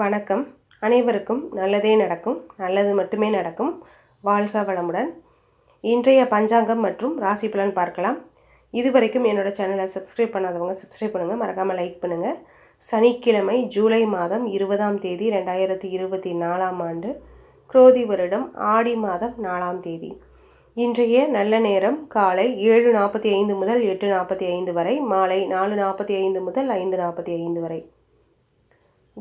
வணக்கம். அனைவருக்கும் நல்லதே நடக்கும். நல்லது மட்டுமே நடக்கும். வாழ்க வளமுடன். இன்றைய பஞ்சாங்கம் மற்றும் ராசி பலன் பார்க்கலாம். இதுவரைக்கும் என்னோட சேனலை சப்ஸ்கிரைப் பண்ணாதவங்க சப்ஸ்கிரைப் பண்ணுங்கள் மறக்காமல் லைக் பண்ணுங்கள் சனிக்கிழமை ஜூலை மாதம் இருபதாம் தேதி ரெண்டாயிரத்தி இருபத்தி நாலாம் ஆண்டு குரோதி வருடம் ஆடி மாதம் நாலாம் தேதி. இன்றைய நல்ல நேரம் காலை ஏழு நாற்பத்தி ஐந்து முதல் எட்டு நாற்பத்தி ஐந்து வரை மாலை நாலு நாற்பத்தி ஐந்து முதல் ஐந்து நாற்பத்தி ஐந்து வரை.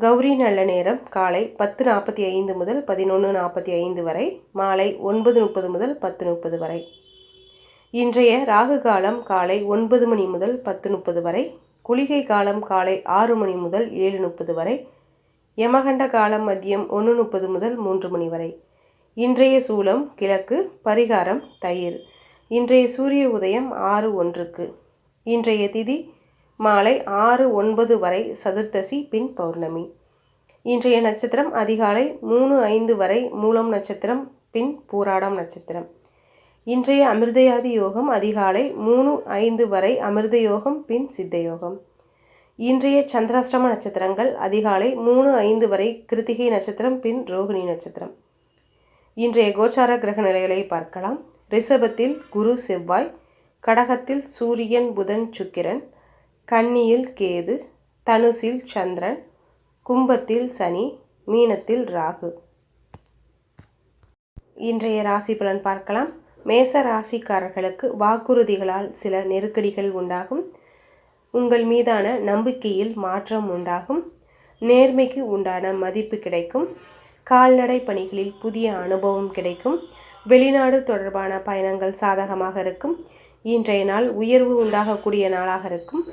கௌரி நல்ல நேரம் காலை பத்து நாற்பத்தி ஐந்து முதல் பதினொன்று நாற்பத்தி ஐந்து வரை மாலை ஒன்பது முப்பது முதல் பத்து முப்பது வரை. இன்றைய ராகு காலம் காலை ஒன்பது மணி முதல் பத்து முப்பது வரை குளிகை காலம் காலை ஆறு மணி முதல் ஏழு முப்பது வரை யமகண்ட காலம் மதியம் ஒன்று முப்பது முதல் மூன்று மணி வரை. இன்றைய சூலம் கிழக்கு பரிகாரம் தயிர். இன்றைய சூரிய உதயம் ஆறு ஒன்றுக்கு. இன்றைய திதி மாலை ஆறு ஒன்பது வரை சதுர்த்தசி பின் பௌர்ணமி. இன்றைய நட்சத்திரம் அதிகாலை மூணு ஐந்து வரை மூலம் நட்சத்திரம் பின் பூராடம் நட்சத்திரம். இன்றைய அமிர்தயாதி யோகம் அதிகாலை மூணு ஐந்து வரை அமிர்த யோகம் பின் சித்த யோகம். இன்றைய சந்திராஷ்டம நட்சத்திரங்கள் அதிகாலை மூணு ஐந்து வரை கிருத்திகை நட்சத்திரம் பின் ரோகிணி நட்சத்திரம். இன்றைய கோச்சார கிரக நிலைகளை பார்க்கலாம். ரிஷபத்தில் குரு செவ்வாய் கடகத்தில் சூரியன் புதன் சுக்கிரன் கன்னியில் கேது தனுசில் சந்திரன் கும்பத்தில் சனி மீனத்தில் ராகு. இன்றைய ராசி பலன் பார்க்கலாம். மேச ராசிக்காரர்களுக்கு வாக்குறுதிகளால் சில நெருக்கடிகள் உண்டாகும். உங்கள் மீதான நம்பிக்கையில் மாற்றம் உண்டாகும். நேர்மைக்கு உண்டான மதிப்பு கிடைக்கும். கால்நடை பணிகளில் புதிய அனுபவம் கிடைக்கும். வெளிநாடு தொடர்பான பயணங்கள் சாதகமாக இருக்கும். இன்றைய நாள் உயர்வு உண்டாகக்கூடிய நாளாக இருக்கும்.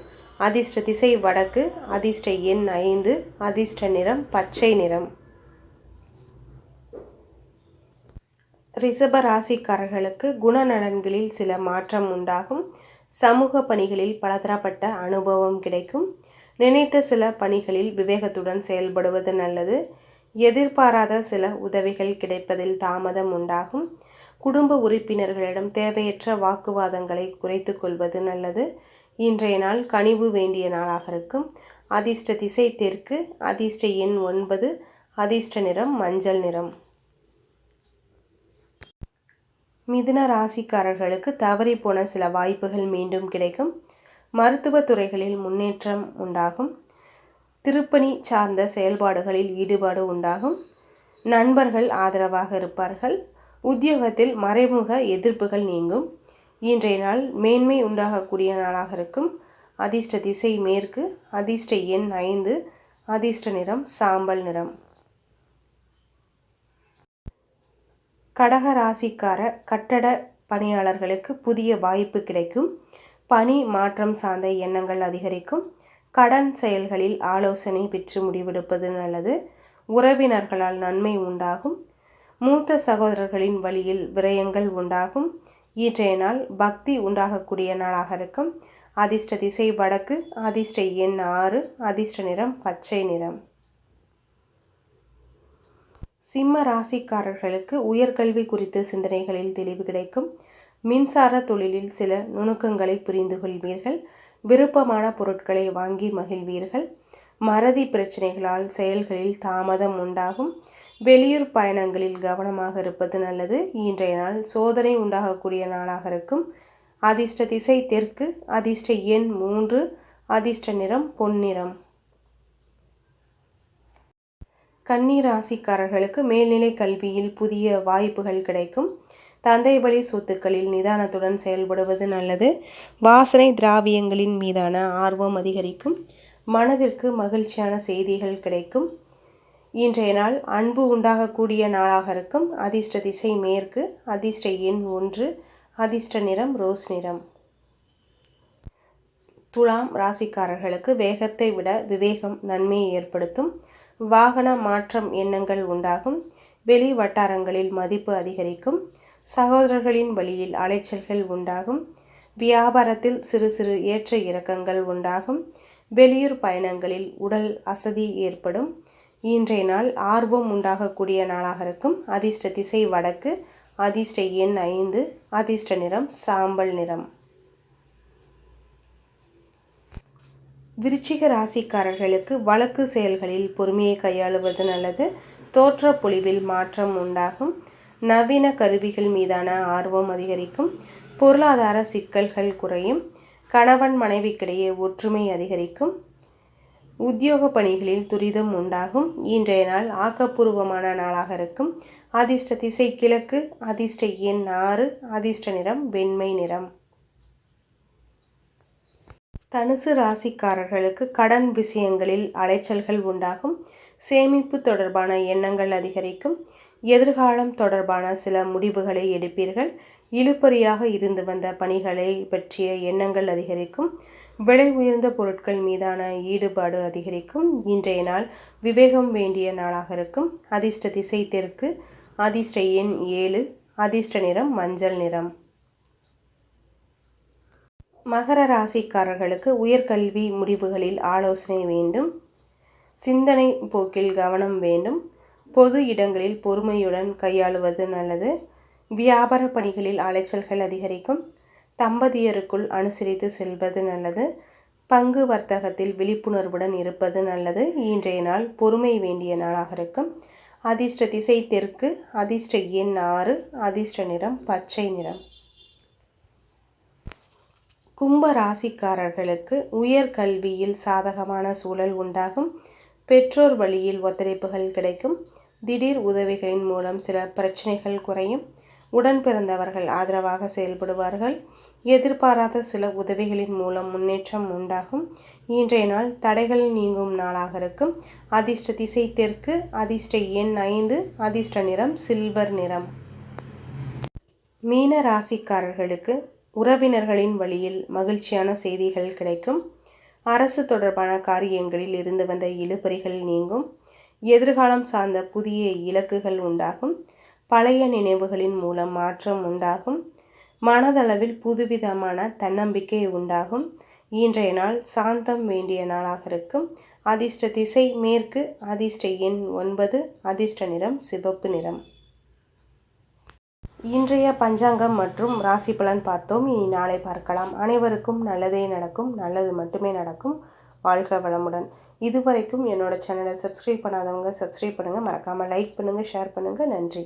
அதிர்ஷ்ட திசை வடக்கு அதிர்ஷ்ட எண் ஐந்து அதிர்ஷ்ட நிறம் பச்சை நிறம். ரிஷப ராசிக்காரர்களுக்கு குணநலன்களில் சில மாற்றம் உண்டாகும். சமூக பணிகளில் பலதரப்பட்ட அனுபவம் கிடைக்கும். நினைத்த சில பணிகளில் விவேகத்துடன் செயல்படுவது நல்லது. எதிர்பாராத சில உதவிகள் கிடைப்பதில் தாமதம் உண்டாகும். குடும்ப உறுப்பினர்களிடம் தேவையற்ற வாக்குவாதங்களை குறைத்து கொள்வது நல்லது. இன்றைய நாள் கனிவு வேண்டிய நாளாக இருக்கும். அதிர்ஷ்ட திசை தெற்கு அதிர்ஷ்ட எண் ஒன்பது அதிர்ஷ்ட நிறம் மஞ்சள் நிறம். மிதுன ராசிக்காரர்களுக்கு தவறி போன சில வாய்ப்புகள் மீண்டும் கிடைக்கும். மருத்துவ துறைகளில் முன்னேற்றம் உண்டாகும். திருப்பணி சார்ந்த செயல்பாடுகளில் ஈடுபாடு உண்டாகும். நண்பர்கள் ஆதரவாக இருப்பார்கள். உத்தியோகத்தில் மறைமுக எதிர்ப்புகள் நீங்கும். இன்றைய நாள் மேன்மை உண்டாகக்கூடிய நாளாக இருக்கும். அதிர்ஷ்ட திசை மேற்கு அதிர்ஷ்ட எண் ஐந்து அதிர்ஷ்ட நிறம் சாம்பல் நிறம். கடக ராசிக்கார கட்டட பணியாளர்களுக்கு புதிய வாய்ப்பு கிடைக்கும். பணி மாற்றம் சார்ந்த எண்ணங்கள் அதிகரிக்கும். கடன் செயல்களில் ஆலோசனை பெற்று முடிவெடுப்பது நல்லது. உறவினர்களால் நன்மை உண்டாகும். மூத்த சகோதரர்களின் வழியில் விரயங்கள் உண்டாகும். இன்றைய நாள் பக்தி உண்டாகக்கூடிய நாளாக இருக்கும். அதிர்ஷ்ட திசை வடக்கு அதிர்ஷ்ட எண் ஆறு அதிர்ஷ்ட நிறம் பச்சை நிறம். சிம்ம ராசிக்காரர்களுக்கு உயர்கல்வி குறித்த சிந்தனைகளில் தெளிவு கிடைக்கும். மின்சார தொழிலில் சில நுணுக்கங்களை புரிந்து கொள்வீர்கள். விருப்பமான பொருட்களை வாங்கி மகிழ்வீர்கள். மறதி பிரச்சனைகளால் செயல்களில் தாமதம் உண்டாகும். வெளியூர் பயணங்களில் கவனமாக இருப்பது நல்லது. இன்றைய நாள் சோதனை உண்டாகக்கூடிய நாளாக இருக்கும். அதிர்ஷ்ட திசை தெற்கு அதிர்ஷ்ட எண் மூன்று அதிர்ஷ்ட நிறம் பொன்னிறம். கண்ணீர் ராசிக்காரர்களுக்கு மேல்நிலை கல்வியில் புதிய வாய்ப்புகள் கிடைக்கும். தந்தை வழி சொத்துக்களில் நிதானத்துடன் செயல்படுவது நல்லது. வாசனை திராவியங்களின் மீதான ஆர்வம் அதிகரிக்கும். மனதிற்கு மகிழ்ச்சியான செய்திகள் கிடைக்கும். இன்றைய நாள் அன்பு உண்டாகக்கூடிய நாளாக இருக்கும். அதிர்ஷ்ட திசை மேற்கு அதிர்ஷ்ட எண் ஒன்று அதிர்ஷ்ட நிறம் ரோஸ் நிறம். துலாம் ராசிக்காரர்களுக்கு வேகத்தை விட விவேகம் நன்மையை ஏற்படுத்தும். வாகன மாற்றம் எண்ணங்கள் உண்டாகும். வெளி வட்டாரங்களில் மதிப்பு அதிகரிக்கும். சகோதரர்களின் வழியில் அலைச்சல்கள் உண்டாகும். வியாபாரத்தில் சிறு சிறு ஏற்ற இறக்கங்கள் உண்டாகும். வெளியூர் பயணங்களில் உடல் அசதி ஏற்படும். இன்றைய நாள் ஆர்வம் உண்டாகக்கூடிய நாளாக இருக்கும். அதிர்ஷ்ட திசை வடக்கு அதிர்ஷ்ட எண் ஐந்து அதிர்ஷ்ட நிறம் சாம்பல் நிறம். விருச்சிக ராசிக்காரர்களுக்கு வழக்கு செயல்களில் பொறுமையை கையாளுவது நல்லது. தோற்ற பொழிவில் மாற்றம் உண்டாகும். நவீன கருவிகள் மீதான ஆர்வம் அதிகரிக்கும். பொருளாதார சிக்கல்கள் குறையும். கணவன் மனைவிக்கிடையே ஒற்றுமை அதிகரிக்கும். உத்தியோக பணிகளில் துரிதம் உண்டாகும். இன்றைய நாள் ஆக்கப்பூர்வமான நாளாக இருக்கும். அதிர்ஷ்ட திசை கிழக்கு அதிர்ஷ்ட எண் ஆறு அதிர்ஷ்ட நிறம் வெண்மை நிறம். தனுசு ராசிக்காரர்களுக்கு கடன் விஷயங்களில் அலைச்சல்கள் உண்டாகும். சேமிப்பு தொடர்பான எண்ணங்கள் அதிகரிக்கும். எதிர்காலம் தொடர்பான சில முடிவுகளை எடுப்பீர்கள். இழுப்பறியாக இருந்து வந்த பணிகளை பற்றிய எண்ணங்கள் அதிகரிக்கும். விலை உயர்ந்த பொருட்கள் மீதான ஈடுபாடு அதிகரிக்கும். இன்றைய நாள் விவேகம் வேண்டிய நாளாக இருக்கும். அதிர்ஷ்ட திசை தெற்கு அதிர்ஷ்ட எண் ஏழு அதிர்ஷ்ட நிறம் மஞ்சள் நிறம். மகர ராசிக்காரர்களுக்கு உயர்கல்வி முடிவுகளில் ஆலோசனை வேண்டும். சிந்தனை போக்கில் கவனம் வேண்டும். பொது இடங்களில் பொறுமையுடன் கையாளுவது நல்லது. வியாபார பணிகளில் அலைச்சல்கள் அதிகரிக்கும். தம்பதியருக்குள் அனுசரித்து செல்வது நல்லது. பங்கு வர்த்தகத்தில் விழிப்புணர்வுடன் இருப்பது நல்லது. இன்றைய நாள் பொறுமை வேண்டிய நாளாக இருக்கும். அதிர்ஷ்ட திசை தெற்கு அதிர்ஷ்ட எண் ஆறு அதிர்ஷ்ட நிறம் பச்சை நிறம். கும்ப ராசிக்காரர்களுக்கு உயர் கல்வியில் சாதகமான சூழல் உண்டாகும். பெற்றோர் வழியில் ஒத்துழைப்புகள் கிடைக்கும். திடீர் உதவிகளின் மூலம் சில பிரச்சனைகள் குறையும். உடன் பிறந்தவர்கள் ஆதரவாக செயல்படுவார்கள். எதிர்பாராத சில உதவிகளின் மூலம் முன்னேற்றம் உண்டாகும். இன்றைய நாள் தடைகள் நீங்கும் நாளாக இருக்கும். அதிர்ஷ்ட திசை தெற்கு அதிர்ஷ்ட எண் ஐந்து அதிர்ஷ்ட நிறம் சில்வர் நிறம். மீன ராசிக்காரர்களுக்கு உறவினர்களின் வழியில் மகிழ்ச்சியான செய்திகள் கிடைக்கும். அரசு தொடர்பான காரியங்களில் இருந்து வந்த இழுபறிகள் நீங்கும். எதிர்காலம் சார்ந்த புதிய இலக்குகள் உண்டாகும். பழைய நினைவுகளின் மூலம் மாற்றம் உண்டாகும். மனதளவில் புதுவிதமான தன்னம்பிக்கை உண்டாகும். இன்றைய நாள் சாந்தம் வேண்டிய நாளாக இருக்கும். அதிர்ஷ்ட திசை மேற்கு அதிர்ஷ்ட எண் ஒன்பது அதிர்ஷ்ட நிறம் சிவப்பு நிறம். இன்றைய பஞ்சாங்கம் மற்றும் ராசி பலன் பார்த்தோம். இனி நாளை பார்க்கலாம். அனைவருக்கும் நல்லதே நடக்கும். நல்லது மட்டுமே நடக்கும். வாழ்க வளமுடன். இதுவரைக்கும் என்னோட சேனலை சப்ஸ்கிரைப் பண்ணாதவங்க சப்ஸ்கிரைப் பண்ணுங்கள் மறக்காமல் லைக் பண்ணுங்கள் ஷேர் பண்ணுங்கள் நன்றி.